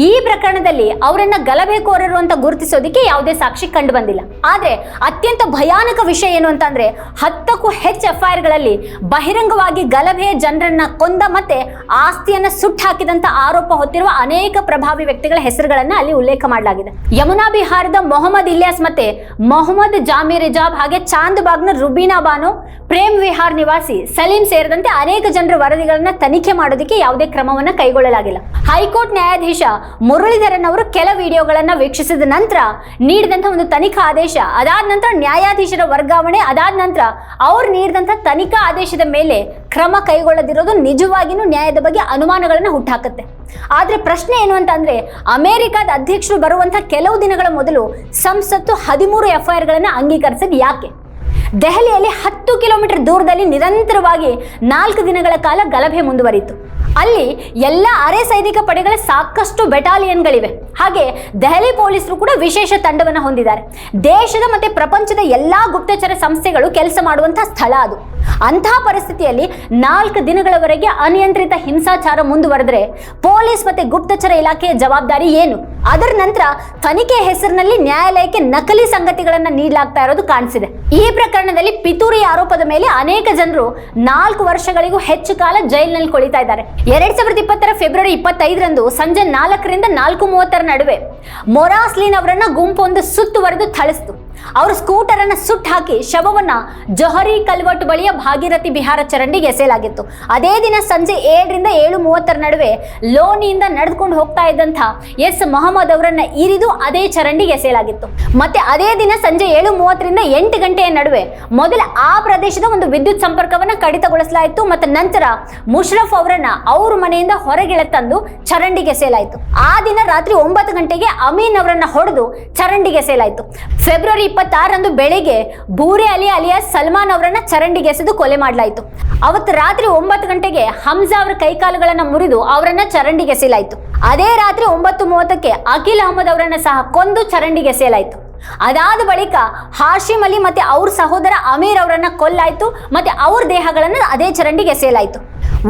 ಈ ಪ್ರಕರಣದಲ್ಲಿ ಅವರನ್ನ ಗಲಭೆಕೋರರು ಅಂತ ಗುರುತಿಸೋದಕ್ಕೆ ಯಾವುದೇ ಸಾಕ್ಷಿ ಕಂಡು ಬಂದಿಲ್ಲ ಆದರೆ ಅತ್ಯಂತ ಭಯಾನಕ ವಿಷಯ ಏನು ಅಂತಂದ್ರೆ ಹತ್ತಕ್ಕೂ ಹೆಚ್ಚು ಎಫ್ಐಆರ್ಗಳಲ್ಲಿ ಬಹಿರಂಗವಾಗಿ ಗಲಭೆಯ ಜನರನ್ನ ಕೊಂದ ಮತ್ತೆ ಆಸ್ತಿಯನ್ನ ಸುಟ್ಟು ಹಾಕಿದಂತ ಆರೋಪ ಹೊತ್ತಿರುವ ಅನೇಕ ಪ್ರಭಾವಿ ವ್ಯಕ್ತಿಗಳ ಹೆಸರುಗಳನ್ನ ಅಲ್ಲಿ ಉಲ್ಲೇಖ ಮಾಡಲಾಗಿದೆ. ಯಮುನಾ ಬಿಹಾರದ ಮೊಹಮ್ಮದ್ ಇಲಿಯಾಸ್ ಮತ್ತೆ ಮೊಹಮ್ಮದ್ ಜಾಮಿ ರಿಜಾಬ್ ಹಾಗೆ ಚಾಂದ್ ಬಾಗ್ನ ರುಬೀನಾ ಬಾನು ಪ್ರೇಮ್ ವಿಹಾರ್ ನಿವಾಸಿ ಸಲೀಂ ಸೇರಿದಂತೆ ಅನೇಕ ಜನರ ವರದಿಗಳನ್ನ ತನಿಖೆ ಮಾಡೋದಕ್ಕೆ ಯಾವುದೇ ಕ್ರಮವನ್ನ ಕೈಗೊಳ್ಳಲಾಗಿಲ್ಲ. ಹೈಕೋರ್ಟ್ ನ್ಯಾಯಾಧೀಶ ಮುರಳೀಧರನ್ ಅವರು ಕೆಲ ವಿಡಿಯೋಗಳನ್ನ ವೀಕ್ಷಿಸಿದ ನಂತರ ನೀಡಿದಂತ ಒಂದು ತನಿಖಾ ಆದೇಶ, ಅದಾದ ನಂತರ ನ್ಯಾಯಾಧೀಶರ ವರ್ಗಾವಣೆ, ಅದಾದ ನಂತರ ಅವ್ರು ನೀಡಿದಂತ ತನಿಖಾ ಆದೇಶದ ಮೇಲೆ ಕ್ರಮ ಕೈಗೊಳ್ಳದಿರೋದು ನಿಜವಾಗಿಯೂ ನ್ಯಾಯದ ಬಗ್ಗೆ ಅನುಮಾನಗಳನ್ನ ಹುಟ್ಟಾಕತ್ತೆ ಆದ್ರೆ ಪ್ರಶ್ನೆ ಏನು ಅಂತ ಅಂದ್ರೆ, ಅಮೆರಿಕದ ಅಧ್ಯಕ್ಷರು ಬರುವಂತ ಕೆಲವು ದಿನಗಳ ಮೊದಲು ಸಂಸತ್ತು ಹದಿಮೂರು ಎಫ್ಐಆರ್ ಗಳನ್ನ ಅಂಗೀಕರಿಸಿದ್ ಯಾಕೆ? ದೆಹಲಿಯಲ್ಲಿ ಹತ್ತು ಕಿಲೋಮೀಟರ್ ದೂರದಲ್ಲಿ ನಿರಂತರವಾಗಿ ನಾಲ್ಕು ದಿನಗಳ ಕಾಲ ಗಲಭೆ ಮುಂದುವರಿಯಿತು. ಅಲ್ಲಿ ಎಲ್ಲ ಅರೆ ಸೈನಿಕ ಪಡೆಗಳ ಸಾಕಷ್ಟು ಬೆಟಾಲಿಯನ್ಗಳಿವೆ ಹಾಗೆ ದೆಹಲಿ ಪೊಲೀಸರು ಕೂಡ ವಿಶೇಷ ತಂಡವನ್ನು ಹೊಂದಿದ್ದಾರೆ. ದೇಶದ ಮತ್ತೆ ಪ್ರಪಂಚದ ಎಲ್ಲಾ ಗುಪ್ತಚರ ಸಂಸ್ಥೆಗಳು ಕೆಲಸ ಮಾಡುವಂತಹ ಸ್ಥಳ ಅದು. ಅಂತಹ ಪರಿಸ್ಥಿತಿಯಲ್ಲಿ ನಾಲ್ಕು ದಿನಗಳವರೆಗೆ ಅನಿಯಂತ್ರಿತ ಹಿಂಸಾಚಾರ ಮುಂದುವರೆದ್ರೆ ಪೊಲೀಸ್ ಮತ್ತೆ ಗುಪ್ತಚರ ಇಲಾಖೆಯ ಜವಾಬ್ದಾರಿ ಏನು? ಅದರ ನಂತರ ತನಿಖೆ ಹೆಸರಿನಲ್ಲಿ ನ್ಯಾಯಾಲಯಕ್ಕೆ ನಕಲಿ ಸಂಗತಿಗಳನ್ನ ನೀಡಲಾಗ್ತಾ ಇರೋದು ಕಾಣಿಸಿದೆ. ಈ ಪ್ರಕರಣದಲ್ಲಿ ಪಿತೂರಿ ಆರೋಪದ ಮೇಲೆ ಅನೇಕ ಜನರು ನಾಲ್ಕು ವರ್ಷಗಳಿಗೂ ಹೆಚ್ಚು ಕಾಲ ಜೈಲಿನಲ್ಲಿ ಕೊಳಿತಾ ಇದ್ದಾರೆ. ಎರಡ್ ಸಾವಿರದ ಇಪ್ಪತ್ತರ ಫೆಬ್ರವರಿ ಇಪ್ಪತ್ತೈದರಂದು ಸಂಜೆ ನಾಲ್ಕರಿಂದ ನಾಲ್ಕು ಮೂವತ್ತರ ನಡುವೆ ಮೊರಾಸ್ಲಿನ್ ಅವರನ್ನ ಗುಂಪೊಂದು ಸುತ್ತುವರೆದು ಥಳಿಸಿತು. ಅವರು ಸ್ಕೂಟರ್ ಅನ್ನ ಸುಟ್ಟು ಹಾಕಿ ಶವವನ್ನ ಜೊಹರಿ ಕಲ್ವಟ್ ಬಳಿಯ ಭಾಗೀರಥಿ ಬಿಹಾರ ಚರಂಡಿಗೆ ಎಸೆಯಲಾಗಿತ್ತು. ಅದೇ ದಿನ ಸಂಜೆ ಏಳರಿಂದ ಏಳು ಮೂವತ್ತರ ನಡುವೆ ಲೋನಿಯಿಂದ ನಡೆದುಕೊಂಡು ಹೋಗ್ತಾ ಇದ್ದಂಥ ಎಸ್ ಮೊಹಮ್ಮದ್ ಅವರನ್ನ ಇರಿದು ಅದೇ ಚರಂಡಿಗೆ ಎಸೆಯಲಾಗಿತ್ತು. ಮತ್ತೆ ಅದೇ ದಿನ ಸಂಜೆ ಏಳು ಮೂವತ್ತರಿಂದ ಎಂಟು ಗಂಟೆಯ ನಡುವೆ ಮೊದಲ ಆ ಪ್ರದೇಶದ ಒಂದು ವಿದ್ಯುತ್ ಸಂಪರ್ಕವನ್ನ ಕಡಿತಗೊಳಿಸಲಾಯಿತು ಮತ್ತು ನಂತರ ಮುಷರಫ್ ಅವರನ್ನ ಅವ್ರ ಮನೆಯಿಂದ ಹೊರಗೆಳೆ ತಂದು ಚರಂಡಿಗೆ ಎಸೆಯಲಾಯಿತು. ಆ ದಿನ ರಾತ್ರಿ ಒಂಬತ್ತು ಗಂಟೆಗೆ ಅಮೀನ್ ಅವರನ್ನ ಹೊಡೆದು ಚರಂಡಿಗೆ ಎಸೆಯಲಾಯಿತು. ಫೆಬ್ರವರಿ ಇಪ್ಪತ್ತಾರರಂದು ಬೆಳಿಗ್ಗೆ ಬೂರೆ ಅಲಿ ಅಲಿಯಾಸ್ ಸಲ್ಮಾನ್ ಅವರನ್ನ ಚರಂಡಿಗೆ ಎಸೆದು ಕೊಲೆ ಮಾಡಲಾಯಿತು. ಅವತ್ತು ರಾತ್ರಿ ಒಂಬತ್ತು ಗಂಟೆಗೆ ಹಮ್ಜಾ ಅವರ ಕೈಕಾಲುಗಳನ್ನ ಮುರಿದು ಅವರನ್ನ ಚರಂಡಿಗೆ ಎಸೆಯಲಾಯಿತು. ಅದೇ ರಾತ್ರಿ ಒಂಬತ್ತು ಮೂವತ್ತಕ್ಕೆ ಅಖಿಲ್ ಅಹಮದ್ ಅವರನ್ನ ಸಹ ಕೊಂದು ಚರಂಡಿಗೆ ಎಸೆಯಲಾಯಿತು. ಅದಾದ ಬಳಿಕ ಹಾಶಿಮ್ ಅಲಿ ಮತ್ತೆ ಅವ್ರ ಸಹೋದರ ಅಮೀರ್ ಅವರನ್ನ ಕೊಲ್ಲಾಯ್ತು ಮತ್ತೆ ಅವ್ರ ದೇಹಗಳನ್ನ ಅದೇ ಚರಂಡಿಗೆ ಎಸೆಯಲಾಯಿತು.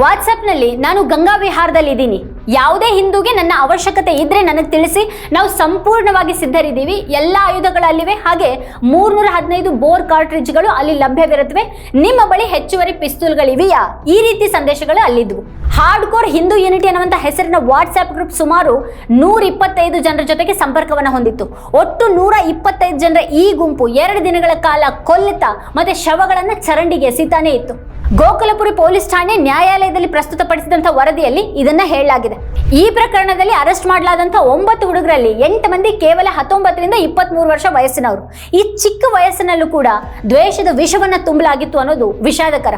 ವಾಟ್ಸಪ್ನಲ್ಲಿ ನಾನು ಗಂಗಾ ವಿಹಾರದಲ್ಲಿ ಇದ್ದೀನಿ ಯಾವುದೇ ಹಿಂದೂಗೆ ನನ್ನ ಅವಶ್ಯಕತೆ ಇದ್ರೆ ನನಗೆ ತಿಳಿಸಿ. ನಾವು ಸಂಪೂರ್ಣವಾಗಿ ಸಿದ್ಧರಿದ್ದೀವಿ. ಎಲ್ಲ ಆಯುಧಗಳಲ್ಲಿವೆ. ಹಾಗೆ ಮೂರ್ನೂರ ಹದಿನೈದು ಬೋರ್ ಕಾರ್ಟ್ರಿಜ್ಗಳು ಅಲ್ಲಿ ಲಭ್ಯವಿರುತ್ತವೆ. ನಿಮ್ಮ ಬಳಿ ಹೆಚ್ಚುವರಿ ಪಿಸ್ತೂಲ್ಗಳಿವೆಯಾ? ಈ ರೀತಿ ಸಂದೇಶಗಳು ಅಲ್ಲಿದ್ವು ಹಾರ್ಡ್ ಕೋರ್ ಹಿಂದೂ ಯೂನಿಟಿ ಅನ್ನುವಂಥ ಹೆಸರಿನ ವಾಟ್ಸ್ಆಪ್ ಗ್ರೂಪ್ ಸುಮಾರು ನೂರ ಇಪ್ಪತ್ತೈದು ಜನರ ಜೊತೆಗೆ ಸಂಪರ್ಕವನ್ನು ಹೊಂದಿತ್ತು. ಒಟ್ಟು ನೂರ ಇಪ್ಪತ್ತೈದು ಜನರ ಈ ಗುಂಪು ಎರಡು ದಿನಗಳ ಕಾಲ ಕೊಲ್ಲುತ್ತಾ ಮತ್ತೆ ಶವಗಳನ್ನು ಚರಂಡಿಗೆ ಎಸಿತಾನೇ ಇತ್ತು. ಗೋಕುಲಪುರಿ ಪೊಲೀಸ್ ಠಾಣೆ ನ್ಯಾಯಾಲಯದಲ್ಲಿ ಪ್ರಸ್ತುತಪಡಿಸಿದಂಥ ವರದಿಯಲ್ಲಿ ಇದನ್ನ ಹೇಳಲಾಗಿದೆ. ಈ ಪ್ರಕರಣದಲ್ಲಿ ಅರೆಸ್ಟ್ ಮಾಡಲಾದಂಥ ಒಂಬತ್ತು ಹುಡುಗರಲ್ಲಿ ಎಂಟು ಮಂದಿ ಕೇವಲ ಹತ್ತೊಂಬತ್ತರಿಂದ ಇಪ್ಪತ್ಮೂರು ವರ್ಷ ವಯಸ್ಸಿನವರು. ಈ ಚಿಕ್ಕ ವಯಸ್ಸಿನಲ್ಲೂ ಕೂಡ ದ್ವೇಷದ ವಿಷವನ್ನು ತುಂಬಲಾಗಿತ್ತು ಅನ್ನೋದು ವಿಷಾದಕರ.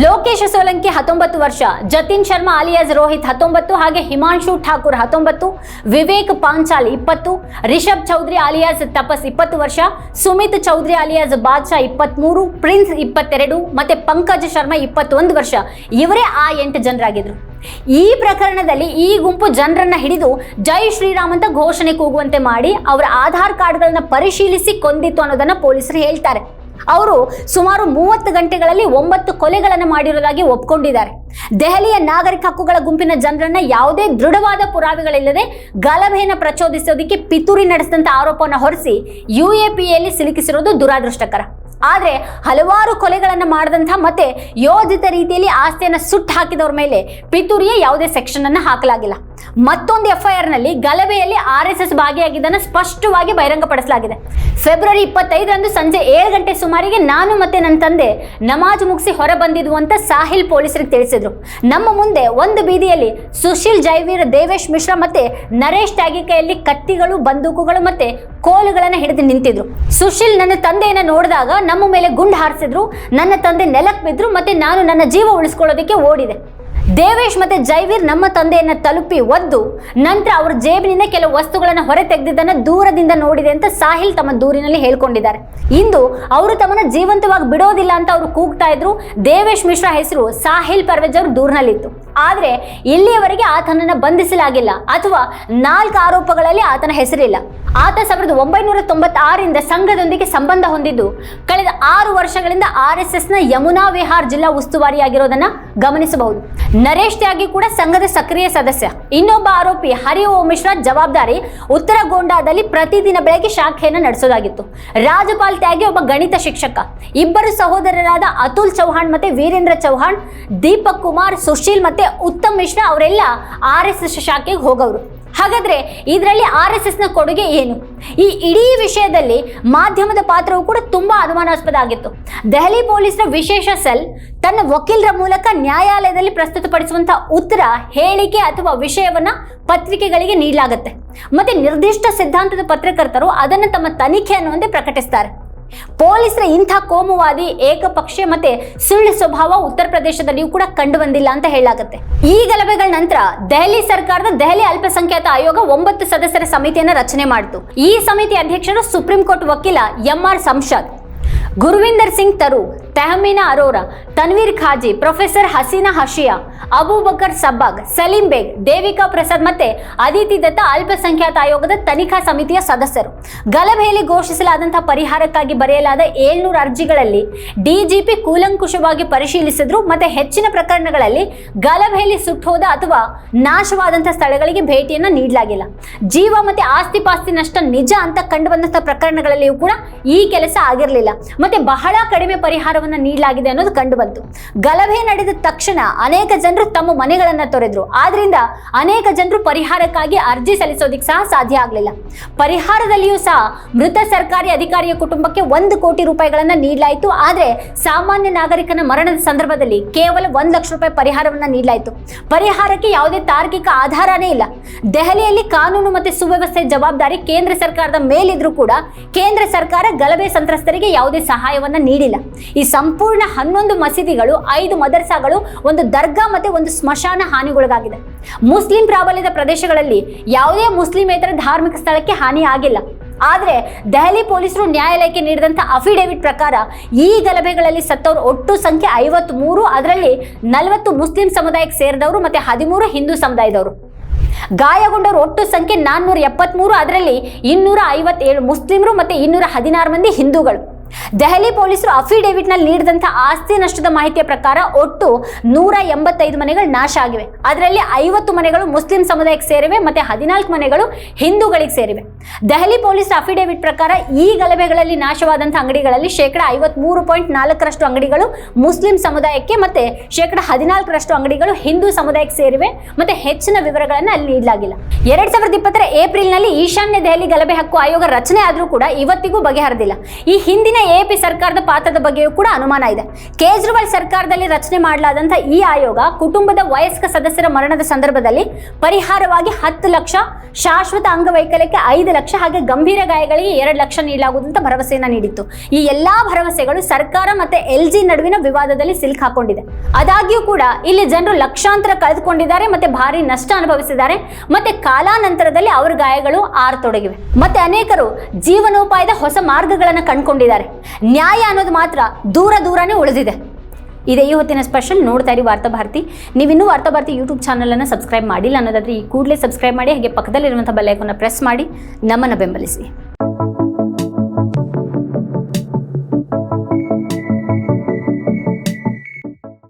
ಲೋಕೇಶ ಸೋಲಂಕಿ ಹತ್ತೊಂಬತ್ತು ವರ್ಷ, ಜತಿನ್ ಶರ್ಮಾ ಅಲಿಯಾಸ್ ರೋಹಿತ್ ಹತ್ತೊಂಬತ್ತು, ಹಾಗೆ ಹಿಮಾಂಶು ಠಾಕೂರ್ ಹತ್ತೊಂಬತ್ತು, ವಿವೇಕ್ ಪಾಂಚಾಲ್ ಇಪ್ಪತ್ತು, ರಿಷಬ್ ಚೌಧರಿ ಅಲಿಯಾಸ್ ತಪಸ್ ಇಪ್ಪತ್ತು ವರ್ಷ, ಸುಮಿತ್ ಚೌಧರಿ ಅಲಿಯಾಸ್ ಬಾದ್ಶಾ ಇಪ್ಪತ್ಮೂರು, ಪ್ರಿನ್ಸ್ ಇಪ್ಪತ್ತೆರಡು, ಮತ್ತೆ ಪಂಕಜ್ ಶರ್ಮಾ ಇಪ್ಪತ್ತೊಂದು ವರ್ಷ. ಇವರೇ ಆ ಎಂಟು ಜನರಾಗಿದ್ರು. ಈ ಪ್ರಕರಣದಲ್ಲಿ ಈ ಗುಂಪು ಜನರನ್ನ ಹಿಡಿದು ಜೈ ಶ್ರೀರಾಮ್ ಅಂತ ಘೋಷಣೆ ಕೂಗುವಂತೆ ಮಾಡಿ ಅವರ ಆಧಾರ್ ಕಾರ್ಡ್ಗಳನ್ನ ಪರಿಶೀಲಿಸಿ ಕೊಂದಿತ್ತು ಅನ್ನೋದನ್ನ ಪೊಲೀಸರು ಹೇಳ್ತಾರೆ. ಅವರು ಸುಮಾರು ಮೂವತ್ತು ಗಂಟೆಗಳಲ್ಲಿ ಒಂಬತ್ತು ಕೊಲೆಗಳನ್ನು ಮಾಡಿರುವುದಾಗಿ ಒಪ್ಕೊಂಡಿದ್ದಾರೆ. ದೆಹಲಿಯ ನಾಗರಿಕ ಹಕ್ಕುಗಳ ಗುಂಪಿನ ಜನರನ್ನ ಯಾವುದೇ ದೃಢವಾದ ಪುರಾವೆಗಳಿಲ್ಲದೆ ಗಲಭೆಯನ್ನು ಪ್ರಚೋದಿಸೋದಕ್ಕೆ ಪಿತೂರಿ ನಡೆಸಿದಂತ ಆರೋಪವನ್ನು ಹೊರಿಸಿ ಯು ಎ ಪಿಯಲ್ಲಿ ಸಿಲುಕಿಸಿರೋದು ದುರಾದೃಷ್ಟಕರ. ಆದರೆ ಹಲವಾರು ಕೊಲೆಗಳನ್ನು ಮಾಡಿದಂಥ ಮತ್ತೆ ಯೋಜಿತ ರೀತಿಯಲ್ಲಿ ಆಸ್ತಿಯನ್ನು ಸುಟ್ಟು ಹಾಕಿದವ್ರ ಮೇಲೆ ಪಿತೂರಿಯ ಯಾವುದೇ ಸೆಕ್ಷನ್ ಅನ್ನು ಹಾಕಲಾಗಿಲ್ಲ. ಮತ್ತೊಂದು ಎಫ್ಐಆರ್ನಲ್ಲಿ ಗಲಭೆಯಲ್ಲಿ ಆರ್ ಎಸ್ ಎಸ್ ಭಾಗಿಯಾಗಿದ್ದನ್ನು ಸ್ಪಷ್ಟವಾಗಿ ಬಹಿರಂಗಪಡಿಸಲಾಗಿದೆ. ಫೆಬ್ರವರಿ ಇಪ್ಪತ್ತೈದರಂದು ಸಂಜೆ ಏಳು ಗಂಟೆ ಸುಮಾರಿಗೆ ನಾನು ಮತ್ತೆ ನನ್ನ ತಂದೆ ನಮಾಜ್ ಮುಗಿಸಿ ಹೊರ ಬಂದಿದ್ವು ಅಂತ ಸಾಹಿಲ್ ಪೊಲೀಸರಿಗೆ ತಿಳಿಸಿದ್ರು. ನಮ್ಮ ಮುಂದೆ ಒಂದು ಬೀದಿಯಲ್ಲಿ ಸುಶೀಲ್ ಜೈವೀರ್, ದೇವೇಶ್ ಮಿಶ್ರಾ ಮತ್ತೆ ನರೇಶ್ ಟ್ಯಾಗಿ ಕೈಯಲ್ಲಿ ಕತ್ತಿಗಳು, ಬಂದೂಕುಗಳು ಮತ್ತೆ ಕೋಲುಗಳನ್ನು ಹಿಡಿದು ನಿಂತಿದ್ರು. ಸುಶೀಲ್ ನನ್ನ ತಂದೆಯನ್ನ ನೋಡಿದಾಗ ನಮ್ಮ ಮೇಲೆ ಗುಂಡು ಹಾರಿಸಿದ್ರು. ನನ್ನ ತಂದೆ ನೆಲಕ್ಕೆ ಬಿದ್ರು, ಮತ್ತೆ ನಾನು ನನ್ನ ಜೀವ ಉಳಿಸ್ಕೊಳ್ಳೋದಕ್ಕೆ ಓಡಿದೆ. ದೇವೇಶ್ ಮತ್ತೆ ಜೈವೀರ್ ನಮ್ಮ ತಂದೆಯನ್ನ ತಲುಪಿ ಒದ್ದು ನಂತರ ಅವರ ಜೇಬಿನಿಂದ ಕೆಲವು ವಸ್ತುಗಳನ್ನು ಹೊರ ತೆಗೆದಿದ್ದನ್ನ ದೂರದಿಂದ ನೋಡಿದೆ ಅಂತ ಸಾಹಿಲ್ ತಮ್ಮ ದೂರಿನಲ್ಲಿ ಹೇಳ್ಕೊಂಡಿದ್ದಾರೆ. ಇಂದು ಅವರು ತಮ್ಮನ್ನ ಜೀವಂತವಾಗಿ ಬಿಡೋದಿಲ್ಲ ಅಂತ ಅವರು ಕೂಗ್ತಾ ಇದ್ರು. ದೇವೇಶ್ ಮಿಶ್ರಾ ಹೆಸರು ಸಾಹಿಲ್ ಪರ್ವೇಜ್ ಅವರು ದೂರಿನಲ್ಲಿತ್ತು. ಆದರೆ ಇಲ್ಲಿಯವರೆಗೆ ಆತನನ್ನ ಬಂಧಿಸಲಾಗಿಲ್ಲ ಅಥವಾ ನಾಲ್ಕು ಆರೋಪಗಳಲ್ಲಿ ಆತನ ಹೆಸರಿಲ್ಲ. ಆತ ಸಾವಿರದ ಒಂಬೈನೂರ ತೊಂಬತ್ತಾರರಿಂದ ಸಂಘದೊಂದಿಗೆ ಸಂಬಂಧ ಹೊಂದಿದ್ದು ಕಳೆದ ಆರು ವರ್ಷಗಳಿಂದ ಆರ್ ಎಸ್ ಎಸ್ನ ಯಮುನಾ ವಿಹಾರ್ ಜಿಲ್ಲಾ ಉಸ್ತುವಾರಿಯಾಗಿರೋದನ್ನ ಗಮನಿಸಬಹುದು. ನರೇಶ್ ತ್ಯಾಗಿ ಕೂಡ ಸಂಘದ ಸಕ್ರಿಯ ಸದಸ್ಯ. ಇನ್ನೊಬ್ಬ ಆರೋಪಿ ಹರಿ ಓಂ ಮಿಶ್ರಾ ಜವಾಬ್ದಾರಿ ಉತ್ತರ ಗೋಂಡಾದಲ್ಲಿ ಪ್ರತಿದಿನ ಬೆಳಗ್ಗೆ ಶಾಖೆಯನ್ನು ನಡೆಸೋದಾಗಿತ್ತು. ರಾಜಪಾಲ್ ತ್ಯಾಗಿ ಒಬ್ಬ ಗಣಿತ ಶಿಕ್ಷಕ. ಇಬ್ಬರು ಸಹೋದರರಾದ ಅತುಲ್ ಚೌಹಾಣ್ ಮತ್ತೆ ವೀರೇಂದ್ರ ಚೌಹಾಣ್, ದೀಪಕ್ ಕುಮಾರ್, ಸುಶೀಲ್ ಮತ್ತೆ ಉತ್ತಮ್ ಮಿಶ್ರಾ ಅವರೆಲ್ಲ ಆರ್ ಎಸ್ ಎಸ್ ಶಾಖೆಗೆ ಹೋಗವರು. ಹಾಗಾದ್ರೆ ಇದರಲ್ಲಿ ಆರ್ ಎಸ್ ಎಸ್ನ ಕೊಡುಗೆ ಏನು? ಈ ಇಡೀ ವಿಷಯದಲ್ಲಿ ಮಾಧ್ಯಮದ ಪಾತ್ರವು ಕೂಡ ತುಂಬಾ ಅನುಮಾನಾಸ್ಪದ ಆಗಿತ್ತು. ದೆಹಲಿ ಪೊಲೀಸರ ವಿಶೇಷ ಸೆಲ್ ತನ್ನ ವಕೀಲರ ಮೂಲಕ ನ್ಯಾಯಾಲಯದಲ್ಲಿ ಪ್ರಸ್ತುತಪಡಿಸುವಂತಹ ಉತ್ತರ, ಹೇಳಿಕೆ ಅಥವಾ ವಿಷಯವನ್ನ ಪತ್ರಿಕೆಗಳಿಗೆ ನೀಡಲಾಗುತ್ತೆ. ಮತ್ತೆ ನಿರ್ದಿಷ್ಟ ಸಿದ್ಧಾಂತದ ಪತ್ರಕರ್ತರು ಅದನ್ನು ತಮ್ಮ ತನಿಖೆ ಅನ್ನುವಂತೆ ಪ್ರಕಟಿಸ್ತಾರೆ. ಪೊಲೀಸರ ಇಂಥ ಕೋಮುವಾದಿ ಏಕಪಕ್ಷೀಯ ಮತ್ತೆ ಸುಳ್ಳು ಸ್ವಭಾವ ಉತ್ತರ ಪ್ರದೇಶದಲ್ಲಿಯೂ ಕೂಡ ಕಂಡು ಬಂದಿಲ್ಲ ಅಂತ ಹೇಳಲಾಗುತ್ತೆ. ಈ ಗಲಭೆಗಳ ನಂತರ ದೆಹಲಿ ಸರ್ಕಾರದ ದೆಹಲಿ ಅಲ್ಪಸಂಖ್ಯಾತ ಆಯೋಗ ಒಂಬತ್ತು ಸದಸ್ಯರ ಸಮಿತಿಯನ್ನು ರಚನೆ ಮಾಡಿತು. ಈ ಸಮಿತಿ ಅಧ್ಯಕ್ಷರು ಸುಪ್ರೀಂ ಕೋರ್ಟ್ ವಕೀಲ ಎಂ ಆರ್ ಸಂಶಾದ್, ಗುರುವಿಂದರ್ ಸಿಂಗ್ ತರು ತೆಹಮೀನಾ ಅರೋರಾ, ತನ್ವೀರ್ ಖಾಜಿ, ಪ್ರೊಫೆಸರ್ ಹಸೀನಾ ಅಬೂಬಕರ್ ಸಬ್ಬಾಗ್, ಸಲೀಂ ಬೇಗ್, ದೇವಿಕಾ ಪ್ರಸಾದ್ ಮತ್ತೆ ಅದಿತಿ ದತ್ತ ಅಲ್ಪಸಂಖ್ಯಾತ ಆಯೋಗದ ತನಿಖಾ ಸಮಿತಿಯ ಸದಸ್ಯರು. ಗಲಭೆಯಲ್ಲಿ ಘೋಷಿಸಲಾದಂತಹ ಪರಿಹಾರಕ್ಕಾಗಿ ಬರೆಯಲಾದ ಏಳ್ನೂರು ಅರ್ಜಿಗಳಲ್ಲಿ ಡಿಜಿಪಿ ಕೂಲಂಕುಷವಾಗಿ ಪರಿಶೀಲಿಸಿದ್ರು ಮತ್ತೆ ಹೆಚ್ಚಿನ ಪ್ರಕರಣಗಳಲ್ಲಿ ಗಲಭೆಯಲ್ಲಿ ಸುಟ್ಟೋದ ಅಥವಾ ನಾಶವಾದಂತಹ ಸ್ಥಳಗಳಿಗೆ ಭೇಟಿಯನ್ನ ನೀಡಲಾಗಿಲ್ಲ. ಜೀವ ಮತ್ತೆ ಆಸ್ತಿ ಪಾಸ್ತಿ ನಷ್ಟ ನಿಜ ಅಂತ ಕಂಡು ಬಂದಂತಹ ಪ್ರಕರಣಗಳಲ್ಲಿಯೂ ಕೂಡ ಈ ಕೆಲಸ ಆಗಿರಲಿಲ್ಲ. ಮತ್ತೆ ಬಹಳ ಕಡಿಮೆ ಪರಿಹಾರವನ್ನು ನೀಡಲಾಗಿದೆ ಅನ್ನೋದು ಕಂಡು ಬಂತು ಗಲಭೆ ನಡೆದ ತಕ್ಷಣ ಅನೇಕ ಜನರು ತಮ್ಮ ಮನೆಗಳನ್ನ ತೊರೆದ್ರು. ಆದ್ರಿಂದ ಅನೇಕ ಜನರು ಪರಿಹಾರಕ್ಕಾಗಿ ಅರ್ಜಿ ಸಲ್ಲಿಸೋದಿಕ್ ಸಹ ಸಾಧ್ಯ ಆಗಲಿಲ್ಲ. ಪರಿಹಾರದಲ್ಲಿಯೂ ಸಹ ಮೃತ ಸರ್ಕಾರಿ ಅಧಿಕಾರಿಯ ಕುಟುಂಬಕ್ಕೆ ಒಂದು ಕೋಟಿ ರೂಪಾಯಿಗಳನ್ನ ನೀಡಲಾಯಿತು. ಆದ್ರೆ ಸಾಮಾನ್ಯ ನಾಗರಿಕನ ಮರಣದ ಸಂದರ್ಭದಲ್ಲಿ ಕೇವಲ ಒಂದು ಲಕ್ಷ ರೂಪಾಯಿ ಪರಿಹಾರವನ್ನ ನೀಡಲಾಯಿತು. ಪರಿಹಾರಕ್ಕೆ ಯಾವುದೇ ತಾರ್ಕಿಕ ಆಧಾರನೇ ಇಲ್ಲ. ದೆಹಲಿಯಲ್ಲಿ ಕಾನೂನು ಮತ್ತೆ ಸುವ್ಯವಸ್ಥೆ ಜವಾಬ್ದಾರಿ ಕೇಂದ್ರ ಸರ್ಕಾರದ ಮೇಲಿದ್ರೂ ಕೂಡ ಕೇಂದ್ರ ಸರ್ಕಾರ ಗಲಭೆ ಸಂತ್ರಸ್ತರಿಗೆ ಯಾವುದೇ ಸಹಾಯವನ್ನ ನೀಡಿಲ್ಲ. ಈ ಸಂಪೂರ್ಣ ಹನ್ನೊಂದು ಮಸೀದಿಗಳು, ಐದು ಮದರ್ಸಾಗಳು, ಒಂದು ದರ್ಗಾ ಮತ್ತೆ ಒಂದು ಸ್ಮಶಾನ ಹಾನಿಗೊಳಗಾಗಿದೆ. ಮುಸ್ಲಿಂ ಪ್ರಾಬಲ್ಯದ ಪ್ರದೇಶಗಳಲ್ಲಿ ಯಾವುದೇ ಮುಸ್ಲಿಮೇತರ ಧಾರ್ಮಿಕ ಸ್ಥಳಕ್ಕೆ ಹಾನಿ ಆಗಿಲ್ಲ. ಆದರೆ ದೆಹಲಿ ಪೊಲೀಸರು ನ್ಯಾಯಾಲಯಕ್ಕೆ ನೀಡಿದಂಥ ಅಫಿಡೇವಿಟ್ ಪ್ರಕಾರ ಈ ಗಲಭೆಗಳಲ್ಲಿ ಸತ್ತವರು ಒಟ್ಟು ಸಂಖ್ಯೆ ಐವತ್ತ್ ಮೂರು ಅದರಲ್ಲಿ ನಲವತ್ತು ಮುಸ್ಲಿಂ ಸಮುದಾಯಕ್ಕೆ ಸೇರಿದವರು ಮತ್ತೆ ಹದಿಮೂರು ಹಿಂದೂ ಸಮುದಾಯದವರು. ಗಾಯಗೊಂಡವರು ಒಟ್ಟು ಸಂಖ್ಯೆ ನಾನ್ನೂರ ಎಪ್ಪತ್ಮೂರು, ಅದರಲ್ಲಿ ಇನ್ನೂರ ಐವತ್ತೇಳು ಮುಸ್ಲಿಮರು ಮತ್ತೆ ಇನ್ನೂರ ಹದಿನಾರು ಮಂದಿ ಹಿಂದೂಗಳು. ದೆಹಲಿ ಪೊಲೀಸರು ಅಫಿಡೇವಿಟ್ನಲ್ಲಿ ನೀಡಿದಂಥ ಆಸ್ತಿ ನಷ್ಟದ ಮಾಹಿತಿಯ ಪ್ರಕಾರ ಒಟ್ಟು ನೂರ ಎಂಬತ್ತೈದು ಮನೆಗಳು ನಾಶ ಆಗಿವೆ. ಅದರಲ್ಲಿ ಐವತ್ತು ಮನೆಗಳು ಮುಸ್ಲಿಂ ಸಮುದಾಯಕ್ಕೆ ಸೇರಿವೆ, ಮತ್ತೆ ಹದಿನಾಲ್ಕು ಮನೆಗಳು ಹಿಂದೂಗಳಿಗೆ ಸೇರಿವೆ. ದೆಹಲಿ ಪೊಲೀಸರ ಅಫಿಡೇವಿಟ್ ಪ್ರಕಾರ ಈ ಗಲಭೆಗಳಲ್ಲಿ ನಾಶವಾದಂಥ ಅಂಗಡಿಗಳಲ್ಲಿ ಶೇಕಡ ಐವತ್ಮೂರು ಪಾಯಿಂಟ್ ನಾಲ್ಕರಷ್ಟು ಅಂಗಡಿಗಳು ಮುಸ್ಲಿಂ ಸಮುದಾಯಕ್ಕೆ ಮತ್ತೆ ಶೇಕಡ ಹದಿನಾಲ್ಕರಷ್ಟು ಅಂಗಡಿಗಳು ಹಿಂದೂ ಸಮುದಾಯಕ್ಕೆ ಸೇರಿವೆ, ಮತ್ತೆ ಹೆಚ್ಚಿನ ವಿವರಗಳನ್ನು ಅಲ್ಲಿ ನೀಡಲಾಗಿಲ್ಲ. ಎರಡ್ ಸಾವಿರದ ಇಪ್ಪತ್ತರ ಏಪ್ರಿಲ್ನಲ್ಲಿ ಈಶಾನ್ಯ ದೆಹಲಿ ಗಲಭೆ ಹಕ್ಕು ಆಯೋಗ ರಚನೆ ಆದರೂ ಕೂಡ ಇವತ್ತಿಗೂ ಬಗೆಹರಿದಿಲ್ಲ. ಈ ಹಿಂದಿನ ಎಪಿ ಸರ್ಕಾರದ ಪಾತ್ರದ ಬಗ್ಗೆಯೂ ಕೂಡ ಅನುಮಾನ ಇದೆ. ಕೇಜ್ರಿವಾಲ್ ಸರ್ಕಾರದಲ್ಲಿ ರಚನೆ ಮಾಡಲಾದಂಥ ಈ ಆಯೋಗ ಕುಟುಂಬದ ವಯಸ್ಕ ಸದಸ್ಯರ ಮರಣದ ಸಂದರ್ಭದಲ್ಲಿ ಪರಿಹಾರವಾಗಿ ಹತ್ತು ಲಕ್ಷ, ಶಾಶ್ವತ ಅಂಗವೈಕಲ್ಯಕ್ಕೆ ಐದು ಲಕ್ಷ ಹಾಗೆ ಗಂಭೀರ ಗಾಯಗಳಿಗೆ ಎರಡು ಲಕ್ಷ ನೀಡಲಾಗುವುದಂತ ಭರವಸೆಯನ್ನು ನೀಡಿತ್ತು. ಈ ಎಲ್ಲಾ ಭರವಸೆಗಳು ಸರ್ಕಾರ ಮತ್ತೆ ಎಲ್ ಜಿ ನಡುವಿನ ವಿವಾದದಲ್ಲಿ ಸಿಲ್ಕ್ ಹಾಕೊಂಡಿದೆ. ಆದಾಗ್ಯೂ ಕೂಡ ಇಲ್ಲಿ ಜನರು ಲಕ್ಷಾಂತರ ಕಳೆದುಕೊಂಡಿದ್ದಾರೆ ಮತ್ತೆ ಭಾರಿ ನಷ್ಟ ಅನುಭವಿಸಿದ್ದಾರೆ. ಮತ್ತೆ ಕಾಲಾನಂತರದಲ್ಲಿ ಅವರ ಗಾಯಗಳು ಆರತೊಡಗಿವೆ. ಮತ್ತೆ ಅನೇಕರು ಜೀವನೋಪಾಯದ ಹೊಸ ಮಾರ್ಗಗಳನ್ನು ಕಂಡುಕೊಂಡಿದ್ದಾರೆ. ನ್ಯಾಯ ಅನ್ನೋದು ಮಾತ್ರ ದೂರ ದೂರನೇ ಉಳಿದಿದೆ. ಇದೇ ಈ ಹೊತ್ತಿನ ಸ್ಪೆಷಲ್ ನೋಡ್ತಾ ಇರಿ ವಾರ್ತಾ ಭಾರತಿ. ನೀವಿನ್ನೂ ವಾರ್ತಾ ಭಾರತಿ ಯೂಟ್ಯೂಬ್ ಚಾನಲನ್ನು ಸಬ್ಸ್ಕ್ರೈಬ್ ಮಾಡಿಲ್ಲ ಅನ್ನೋದಾದ್ರೆ ಈ ಕೂಡಲೇ ಸಬ್ಸ್ಕ್ರೈಬ್ ಮಾಡಿ, ಹಾಗೆ ಪಕ್ಕದಲ್ಲಿರುವಂಥ ಬೆಲ್ಲೈಕನ್ನ ಪ್ರೆಸ್ ಮಾಡಿ, ನಮ್ಮನ್ನು ಬೆಂಬಲಿಸಿ.